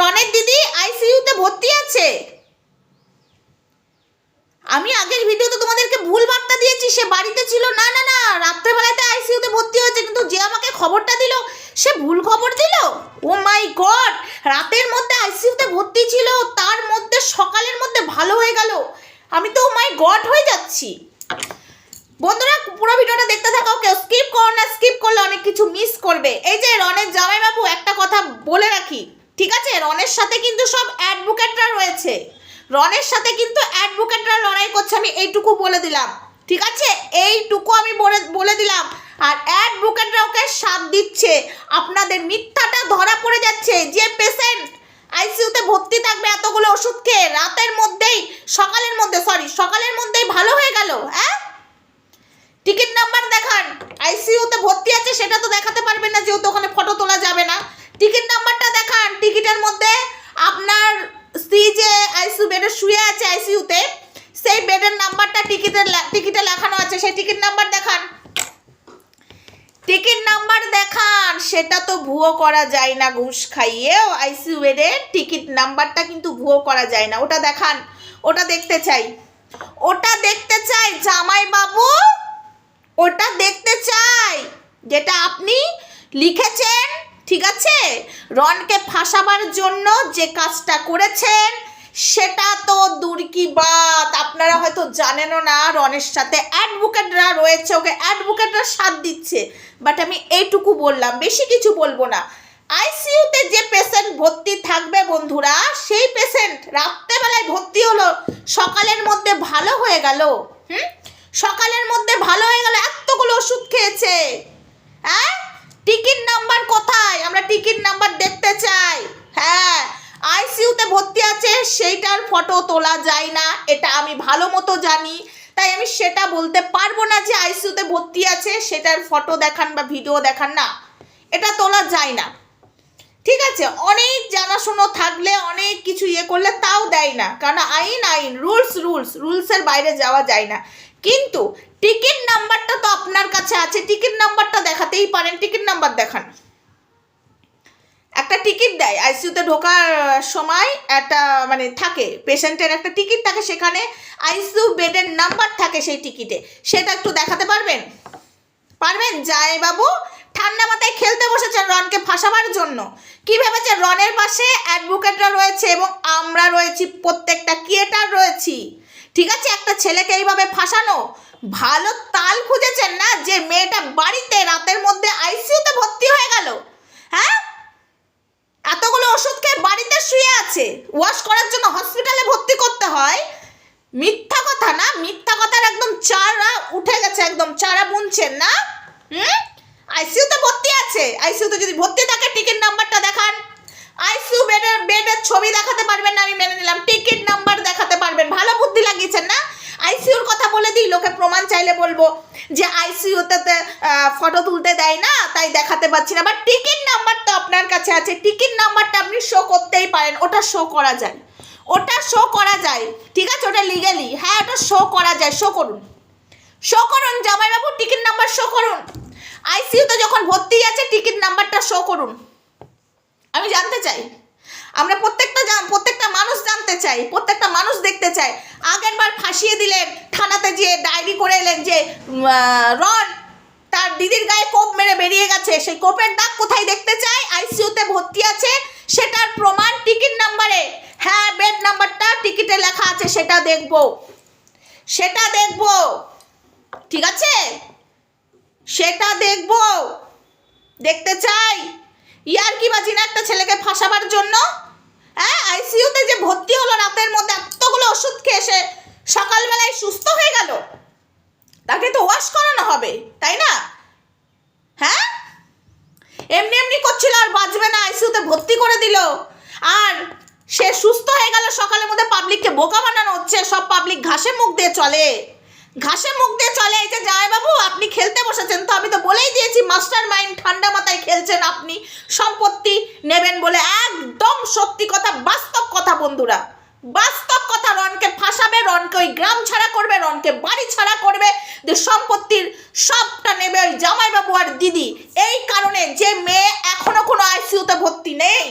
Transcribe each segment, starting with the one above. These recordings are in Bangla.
রনের দিদি আইসিইউতে ভর্তি আছে। আমি আগের ভিডিওতে তোমাদেরকে ভুল বার্তা দিয়েছি, সে বাড়িতে ছিল। না না না, রাত্রেবেলাতে আইসিইউতে ভর্তি হয়েছে, কিন্তু যে আমাকে খবরটা দিল, সে ভুল খবর দিল? Oh my god! রাতের মধ্যে আইসিইউতে ভর্তি ছিল, তার মধ্যে সকালের মধ্যে ভালো হয়ে গেল। আমি তো ও মাই গড হয়ে যাচ্ছি। বন্ধুরা, পুরো ভিডিওটা দেখতে থাকো, কেউ স্কিপ করো না স্কিপ করলে অনেক কিছু মিস করবে। এই যে রনের জামাইবাবু, একটা কথা বলে রাখি। ঠিক আছে? রনের সাথে কিন্তু সব অ্যাডভোকেটরা রয়েছে। রনের সাথে কিন্তু অ্যাডভোকেটরা লড়াই করছে, আমি এইটুকু বলে দিলাম। ঠিক আছে? এইটুকু আমি বলে বলে দিলাম। আর অ্যাডভোকেটরা ওকে সাথ দিচ্ছে। আপনাদের মিথ্যাটা ধরা পড়ে যাচ্ছে। যে পেশেন্ট আইসিইউতে ভর্তি থাকবে এতগুলো ওষুধ খেয়ে রাতের মধ্যেই, সকালের মধ্যে সরি সকালের মধ্যেই ভালো হয়ে গেল হ্যাঁ? টিকিট নাম্বার দেখান। আইসিইউতে ভর্তি আছে, সেটা তো দেখাতে পারবেন না, যেহেতু ওখানে ফটো তোলা যাবে না টিকিট নাম্বারটা দেখান টিকিটের মধ্যে আপনার স্ত্রী যে আইসিইউ বেডে শুয়ে আছে আইসিইউতে, সেই বেডের নাম্বারটা টিকিটের টিকিটে লেখানো আছে, সেই টিকিট নাম্বার দেখান। টিকিট নাম্বার দেখান, সেটা তো ভুয়ো করা যায় না, ঘুষ খাইয়েও আইসিইউ বেডের টিকিট নাম্বারটা কিন্তু ভুয়ো করা যায় না। ওটা দেখান, ওটা দেখতে চাই। ওটা দেখতে চাই জামাই বাবু ওটা দেখতে চাই, যেটা আপনি লিখেছেন, ঠিক আছে? রনকে ফাঁসাবার জন্য যে কাজটা করেছেন সেটা তো দূর কি বাত? আপনারা হয়তো জানেনও না রনের সাথে অ্যাডভোকেটরা রয়েছে, ওকে অ্যাডভোকেটরা সাথ দিচ্ছে। বাট আমি এইটুকু বললাম, বেশি কিছু বলব না। আইসিইউতে যে পেশেন্ট ভর্তি থাকবে বন্ধুরা, সেই পেশেন্ট রাত্রেবেলায় ভর্তি হলো, সকালের মধ্যে ভালো হয়ে গেল। হুম? সকালের মধ্যে ভালো হয়ে গেল, এতগুলো ওষুধ খেয়েছে। হ্যাঁ টিকিট নাম্বার কোথায়? আমরা টিকিট নাম্বার দেখতে চাই হ্যাঁ আইসিইউতে ভর্তি আছে সেইটার ফটো তোলা যায় না, এটা আমি ভালো মতো জানি। তাই আমি সেটা বলতে পারব না যে আইসিইউতে ভর্তি আছে, সেটার ফটো দেখান বা ভিডিও দেখান, না। এটা তোলা যায় না। ঠিক আছে, অনেক জানাশুনো থাকলে, অনেক কিছু ইয়ে করলে তাও দেয় না। কারণ আইন আইন রুলস রুলস রুলসের বাইরে যাওয়া যায় না। কিন্তু টিকিট নাম্বারটা তো আপনার কাছে আছে টিকিট নাম্বারটা দেখাতেই পারেন টিকিট নাম্বার দেখান। একটা টিকিট দেয়, আইসিইউতে ঢোকার সময় একটা মানে থাকে, পেশেন্টের একটা টিকিট থাকে সেখানে, আইসিইউ বেডের নাম্বার থাকে সেই টিকিটে। সেটা একটু দেখাতে পারবেন? পারবেন? যায় বাবু ঠান্ডা মাথায় খেলতে বসেছেন রনকে ফাঁসাবার জন্য। কি ভেবেছেন? রনের পাশে অ্যাডভোকেটরা রয়েছে এবং আমরা রয়েছি, প্রত্যেকটা ক্রিয়েটার রয়েছি। ঠিক আছে? একটা ছেলেকে এইভাবে ফাঁসানো, ভালো তাল খুঁজেছেন না যে মেয়েটা বাড়িতে রাতের মধ্যে আইসিইউতে ভর্তি হয়ে গেল? হ্যাঁ এতগুলো ওষুধ খেয়ে বাড়িতে শুয়ে আছে। ওয়াশ করার জন্য হসপিটালে ভর্তি করতে হয়। মিথ্যা কথা না, মিথ্যা কথার একদম চারা উঠে গেছে একদম, চারা বুনছেন না? হুম? আইসিইউতে ভর্তি আছে। আইসিইউতে যদি ভর্তি থাকে টিকিট নাম্বারটা দেখান। আইসিইউ বেডের বেডের ছবি দেখাতে পারবেন না, আমি মেনে নিলাম। টিকিট নাম্বার দেখাতে পারবেন। ভালো বুদ্ধি লাগিয়েছেন না? আইসিইউর কথা বলে দিই, লোকে প্রমাণ চাইলে বলব। যে আইসিইউতে ফটো তুলতে দেয় না, তাই দেখাতে পারছি না। বাট টিকিট নাম্বার তো আপনার কাছে আছে। টিকিট নাম্বারটা আপনি শো করতেই পারেন। ওটা শো করা যায়। ওটা শো করা যায়। ঠিক আছে? ওটা লিগালি হ্যাঁ ওটা শো করা যায়। শো করুন। শো করুন, জামাইবাবু। টিকিট নাম্বার শো করুন। আইসিইউতে যখন ভর্তি আছে টিকিট নাম্বারটা শো করুন। আমি জানতে চাই। আমরা প্রত্যেকটা প্রত্যেকটা মানুষ জানতে চাই, প্রত্যেকটা মানুষ দেখতে চাই। আগের বার ফাঁসিয়ে দিলেন থানাতে যে ডায়েরি করে এলেন যে রন, তার দিদির গায়ে কোপ মেরে বেরিয়ে গেছে, সেই কোপের দাগ কোথায় দেখতে চাই? আইসিইউতে ভর্তি আছে, সেটার প্রমাণ টিকিট নাম্বারে। হ্যাঁ বেড নাম্বারটা টিকিটে লেখা আছে, সেটা দেখব। সেটা দেখব। ঠিক আছে? সেটা দেখব। দেখতে চাই। ইয়ার কি বাজি না একটা ছেলেকে ফাঁসাবার জন্য হ্যাঁ আইসিইউতে যে ভর্তি হলো রাতের মধ্যে, এতগুলো ওষুধ খেয়ে সে সকালবেলায় সুস্থ হয়ে গেল। তাকে তো ওয়াশ করানো হবে, তাই না? হ্যাঁ? এমনি এমনি করছিল, আর বাঁচবে না আইসিইউতে ভর্তি করে দিল। আর সে সুস্থ হয়ে গেল সকালের মধ্যে পাবলিককে বোকা বানানো হচ্ছে, সব পাবলিক ঘাসে মুখ দিয়ে চলে। ঘাসে মুখ দিয়ে চলে, এই যে বাবু আপনি খেলতে বসেছেন তো আমি তো বলেই দিয়েছি মাস্টার মাইন্ড ঠান্ডা মাথায় খেলছেন আপনি, সম্পত্তি নেবেন বলে একদম সত্যি কথা, বাস্তব কথা বন্ধুরা। বাস্তব কথা রনকে ফাঁসাবে, রনকে ওই গ্রাম ছাড়া করবে, রনকে বাড়ি ছাড়া করবে, যে সম্পত্তির সবটা নেবে ওই জামাইবাবু আর দিদি। এই কারণে যে মেয়ে এখনও কোনো আইসিইউতে ভর্তি নেই,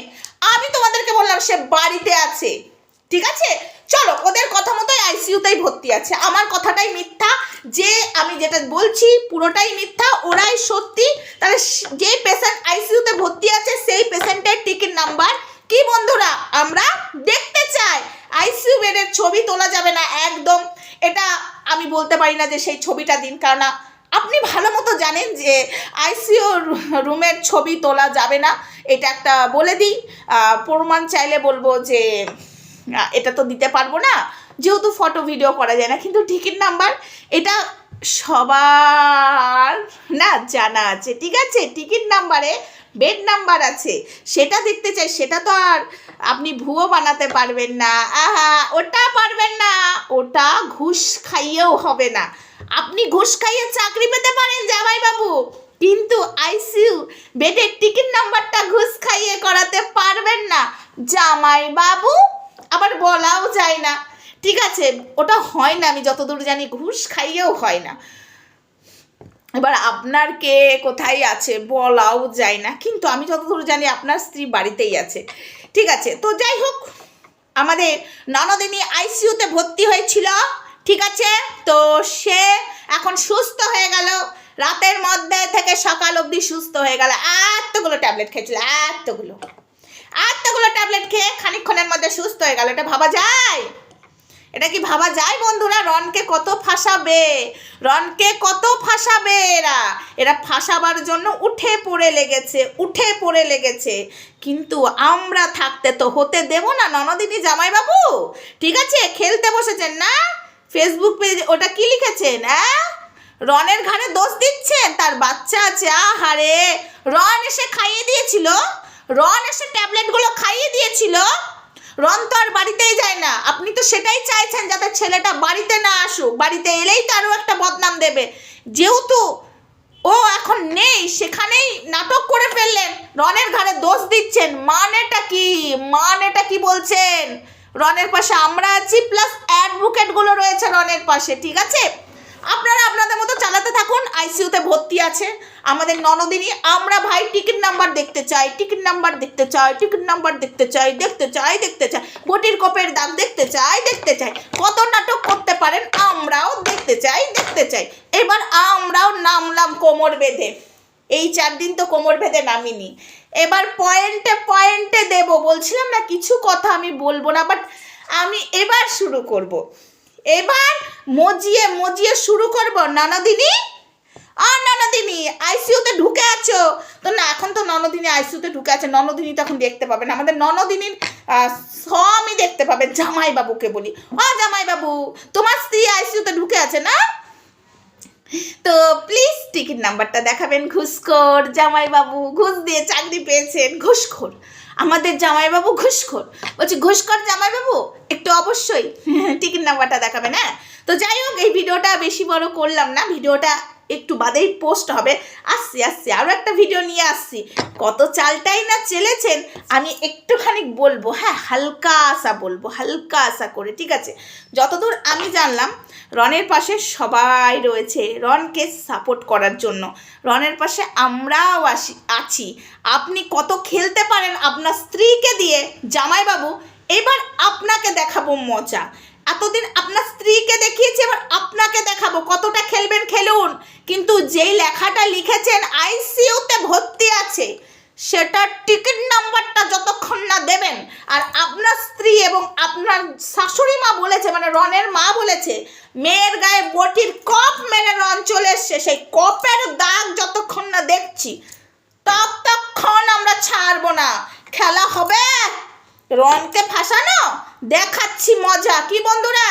আমি তোমাদেরকে বললাম সে বাড়িতে আছে। ঠিক আছে? চলো, ওদের কথা মতোই আইসিইউতেই ভর্তি আছে। আমার কথাটাই মিথ্যা যে আমি যেটা বলছি পুরোটাই মিথ্যা, ওরাই সত্যি। তাহলে যে পেশেন্ট আইসিইউতে ভর্তি আছে, সেই পেশেন্টের টিকিট নাম্বার কি বন্ধুরা, আমরা দেখতে চাই। আইসিইউ বেডের ছবি তোলা যাবে না একদম। এটা আমি বলতে পারি না যে সেই ছবিটা দিন, কারণ আপনি ভালো মতো জানেন যে আইসিইউ রুমের ছবি তোলা যাবে না। এটা একটা বলে দিই। প্রমাণ চাইলে বলব যে এটা তো দিতে পারব না। যেহেতু ফটো ভিডিও করা যায় না, কিন্তু টিকিট নাম্বার এটা সবার না জানা আছে, ঠিক আছে? টিকিট নাম্বারে বেড নাম্বার আছে, সেটা দেখতে চাই, সেটা তো আর আপনি ভুয়ো বানাতে পারবেন না। আহা, ওটা পারবেন না, ওটা ঘুষ খাইয়েও হবে না। আপনি ঘুষ খাইয়ে চাকরি পেতে পারেন, জামাই বাবু। কিন্তু আইসিইউ বেডের টিকিট নাম্বারটা ঘুষ খাইয়ে করাতে পারবেন না। জামাই বাবু, আবার বলাও যায় না। ঠিক আছে, ওটা হয় না, আমি যতদূর জানি ঘুষ খাইয়েও হয় না। এবার আপনার কে কোথায় আছে বলাও যায় না, কিন্তু আমি যতদূর জানি আপনার স্ত্রী বাড়িতেই আছে। ঠিক আছে, তো যাই হোক, আমাদের ননদিনী আইসিইউতে ভর্তি হয়েছিল, ঠিক আছে? তো সে এখন সুস্থ হয়ে গেল, রাতের মধ্যে থেকে সকাল অবধি সুস্থ হয়ে গেল। এতগুলো ট্যাবলেট খেয়েছিল, এতগুলো। এতগুলো ট্যাবলেট খেয়ে খানিকক্ষণের মধ্যে সুস্থ হয়ে গেল, এটা ভাবা যায়? এটা কি ভাবা যায় বন্ধুরা? রনকে কত ফাঁসাবে? রনকে কত ফাঁসাবে এরা? এরা ফাঁসাবার জন্য উঠে পড়ে লেগেছে, উঠে পড়ে লেগেছে। কিন্তু আমরা থাকতে তো হতে দেব না, ননদিনী জামাইবাবু। ঠিক আছে? খেলতে বসেছেন না? ফেসবুক পেজ ওটা কি লিখেছেন হ্যাঁ রনের ঘাড়ে দোষ দিচ্ছেন? তার বাচ্চা আছে, আহারে! রন এসে খাইয়ে দিয়েছিল? রন এসে ট্যাবলেটগুলো খাইয়ে দিয়েছিল? রন তো আর বাড়িতেই যায় না। আপনি তো সেটাই চাইছেন যাতে ছেলেটা বাড়িতে না আসুক। বাড়িতে এলেই তো আরও একটা বদনাম দেবে। যেহেতু ও এখন নেই, সেখানেই নাটক করে ফেললেন। রনের ঘাড়ে দোষ দিচ্ছেন। মানেটা কি? মানেটা কি বলছেন? রনের পাশে আমরা আছি প্লাস অ্যাডভোকেটগুলো রয়েছে রনের পাশে, ঠিক আছে? আপনারা আপনাদের মতো চালাতে থাকুন আইসিইউতে ভর্তি আছে। আমাদের ননদিনী, আমরা ভাই টিকিট নাম্বার দেখতে চাই টিকিট নাম্বার দেখতে চাই টিকিট নাম্বার দেখতে চাই দেখতে চাই দেখতে চাই। বটির কপের দাগ দেখতে চাই দেখতে চাই। কত নাটক করতে পারেন, আমরাও দেখতে চাই দেখতে চাই। এবার আমরাও নামলাম কোমর বেঁধে। এই চার দিন তো কোমর বেঁধে নামিনি। এবার পয়েন্টে পয়েন্টে দেব। বলছিলাম না, কিছু কথা আমি বলব না বাট আমি এবার শুরু করব। এবার মজিয়ে মজিয়ে শুরু করব। ননদিনী? আর ননদিনী আইসিইউতে ঢুকে আছো? তো না, এখন তো ননদিনী আইসিইউতে ঢুকে আছে। ননদিনী তো এখন দেখতে পাবেন আমাদের ননদিনীর স্বামী দেখতে পাবে, জামাইবাবুকে বলি। ও জামাইবাবু, তোমার স্ত্রী আইসিইউতে ঢুকে আছে না? তো প্লিজ টিকিট নাম্বারটা দেখাবেন। ঘুষখোর জামাইবাবু, ঘুষ দিয়ে চাকরি পেয়েছেন ঘুষখোর আমাদের জামাইবাবু ঘুষখোর। বলছি ঘুষখোর জামাইবাবু? একটু অবশ্যই। টিকিট নাম্বারটা দেখাবেন হ্যাঁ? তো যাই হোক, এই ভিডিওটা বেশি বড় করলাম না, ভিডিওটা একটু বাদেই পোস্ট হবে। আসছি আসছি আরও একটা ভিডিও নিয়ে আসছি। কত চালটাই না চেলেছেন, আমি একটুখানি বলব হ্যাঁ হালকা আশা বলব, হালকা আশা করে, ঠিক আছে? যতদূর আমি জানলাম, রনের পাশে সবাই রয়েছে, রনকে সাপোর্ট করার জন্য। রনের পাশে আমরাও আসি, আছি। আপনি কত খেলতে পারেন আপনার স্ত্রীকে দিয়ে, জামাইবাবু, এবার আপনাকে দেখাবো মজা। এতদিন আপনার স্ত্রীকে দেখিয়েছি, এবার আপনাকে দেখাবো কতটা খেলবেন খেলুন। কিন্তু যেই লেখাটা লিখেছেন, আইসিইউতে ভর্তি আছে সেটার টিকিট নাম্বারটা যতক্ষণ না দেবেন, আর আপনার স্ত্রী এবং আপনার শাশুড়ি মা বলেছে মানে রনের মা বলেছে, মেয়ের গায়ে বটির কপ মেরে রন চলে এসছে, সেই কপের দাগ যতক্ষণ না দেখছি, ততক্ষণ আমরা ছাড়বো না। খেলা হবে? রনকে ফাঁসানো? দেখাচ্ছি মজা। কি বন্ধুরা?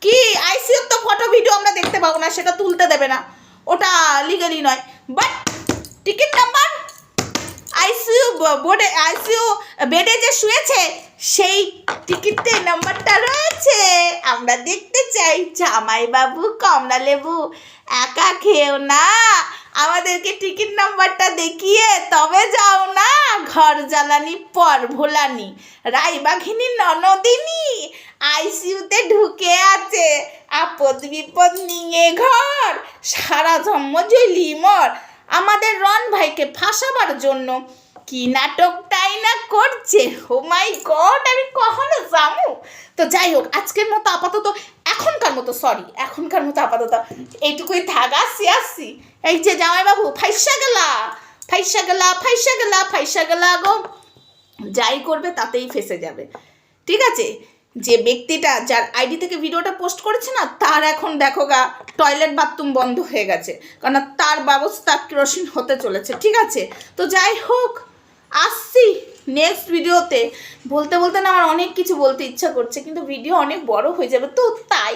কি? আইসিওর তো ফটো ভিডিও আমরা দেখতে পাবো না, সেটা তুলতে দেবে না। ওটা লিগালি নয়। বাট টিকিট নাম্বার আইসিইউ বোর্ডে, আইসিইউ বেডে যে শুয়েছে, সেই টিকিটের নাম্বারটা রয়েছে। আমরা দেখতে চাই জামাই বাবু কমলা লেবু একা খেও না। আমাদেরকে টিকিট নাম্বারটা দেখিয়ে তবে যাও না। ঘর জ্বালানি, পর ভোলানি, রায়বাঘিনী, ননদিনী, আইসিইউতে ঢুকে আছে। আপদ বিপদ নিয়ে ঘর, সারা জন্ম জলি মর। আমাদের রন ভাইকে ফাঁসাবার জন্য। কি নাটক নাটকটাই না করছে? ও মাই গড আমি কখনো যাব তো যাই হোক, আজকের মতো আপাতত এখনকার মতো সরি এখনকার মতো আপাতত এইটুকুই থাক আসছি এই যে জামাইবাবু, ফাইসা গেলা ফাইসা গেলা ফাইসা গেলা ফাইসা গেলা গো। যাই করবে তাতেই ফেসে যাবে। ঠিক আছে? যে ব্যক্তিটা যার আইডি থেকে ভিডিওটা পোস্ট করেছে না, তার এখন দেখো গা, টয়লেট বাথরুম বন্ধ হয়ে গেছে। কারণ তার ব্যবস্থা কেরোসিন হতে চলেছে, ঠিক আছে? তো যাই হোক, আসছি নেক্সট ভিডিওতে বলতে বলতে না আমার অনেক কিছু বলতে ইচ্ছা করছে, কিন্তু ভিডিও অনেক বড় হয়ে যাবে, তো তাই।